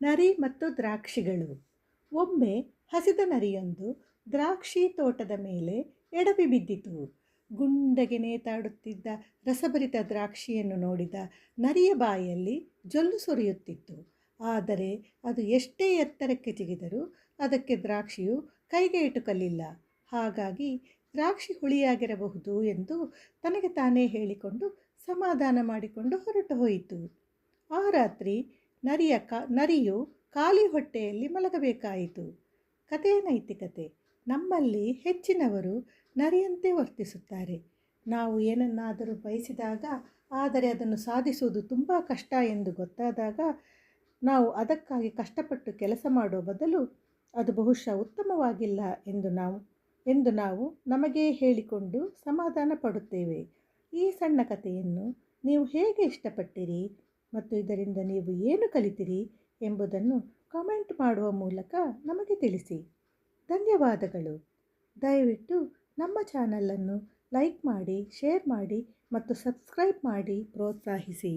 ನರಿ ಮತ್ತು ದ್ರಾಕ್ಷಿಗಳು. ಒಮ್ಮೆ ಹಸಿದ ನರಿಯೊಂದು ದ್ರಾಕ್ಷಿ ತೋಟದ ಮೇಲೆ ಎಡವಿ ಬಿದ್ದಿತು. ಗುಂಡಗೆ ನೇತಾಡುತ್ತಿದ್ದ ರಸಭರಿತ ದ್ರಾಕ್ಷಿಯನ್ನು ನೋಡಿದ ನರಿಯ ಬಾಯಲ್ಲಿ ಜೊಲ್ಲು ಸುರಿಯುತ್ತಿತ್ತು. ಆದರೆ ಅದು ಎಷ್ಟೇ ಎತ್ತರಕ್ಕೆ ಜಿಗಿದರೂ ಅದಕ್ಕೆ ದ್ರಾಕ್ಷಿಯು ಕೈಗೆ ಇಟುಕಲಿಲ್ಲ. ಹಾಗಾಗಿ ದ್ರಾಕ್ಷಿ ಹುಳಿಯಾಗಿರಬಹುದು ಎಂದು ತನಗೆ ತಾನೇ ಹೇಳಿಕೊಂಡು ಸಮಾಧಾನ ಮಾಡಿಕೊಂಡು ಹೊರಟು ಹೋಯಿತು. ಆ ರಾತ್ರಿ ನರಿಯ ಕ, ನರಿಯು ಖಾಲಿ ಹೊಟ್ಟೆಯಲ್ಲಿ ಮಲಗಬೇಕಾಯಿತು. ಕಥೆಯ ನೈತಿಕತೆ ನಮ್ಮಲ್ಲಿ ಹೆಚ್ಚಿನವರು ನರಿಯಂತೆ ವರ್ತಿಸುತ್ತಾರೆ. ನಾವು ಏನನ್ನಾದರೂ ಬಯಸಿದಾಗ, ಆದರೆ ಅದನ್ನು ಸಾಧಿಸುವುದು ತುಂಬ ಕಷ್ಟ ಎಂದು ಗೊತ್ತಾದಾಗ, ನಾವು ಅದಕ್ಕಾಗಿ ಕಷ್ಟಪಟ್ಟು ಕೆಲಸ ಮಾಡುವ ಬದಲು ಅದು ಬಹುಶಃ ಉತ್ತಮವಾಗಿಲ್ಲ ಎಂದು ನಾವು ಎಂದು ನಾವು ನಮಗೆ ಹೇಳಿಕೊಂಡು ಸಮಾಧಾನ ಪಡುತ್ತೇವೆ. ಈ ಸಣ್ಣ ಕಥೆಯನ್ನು ನೀವು ಹೇಗೆ ಇಷ್ಟಪಟ್ಟಿರಿ? ಮತ್ತು ಇದರಿಂದ ನೀವು ಏನು ಕಲಿತಿರಿ ಎಂಬುದನ್ನು ಕಾಮೆಂಟ್ ಮಾಡುವ ಮೂಲಕ ನಮಗೆ ತಿಳಿಸಿ. ಧನ್ಯವಾದಗಳು. ದಯವಿಟ್ಟು ನಮ್ಮ ಚಾನಲನ್ನು ಲೈಕ್ ಮಾಡಿ, ಶೇರ್ ಮಾಡಿ ಮತ್ತು ಸಬ್ಸ್ಕ್ರೈಬ್ ಮಾಡಿ ಪ್ರೋತ್ಸಾಹಿಸಿ.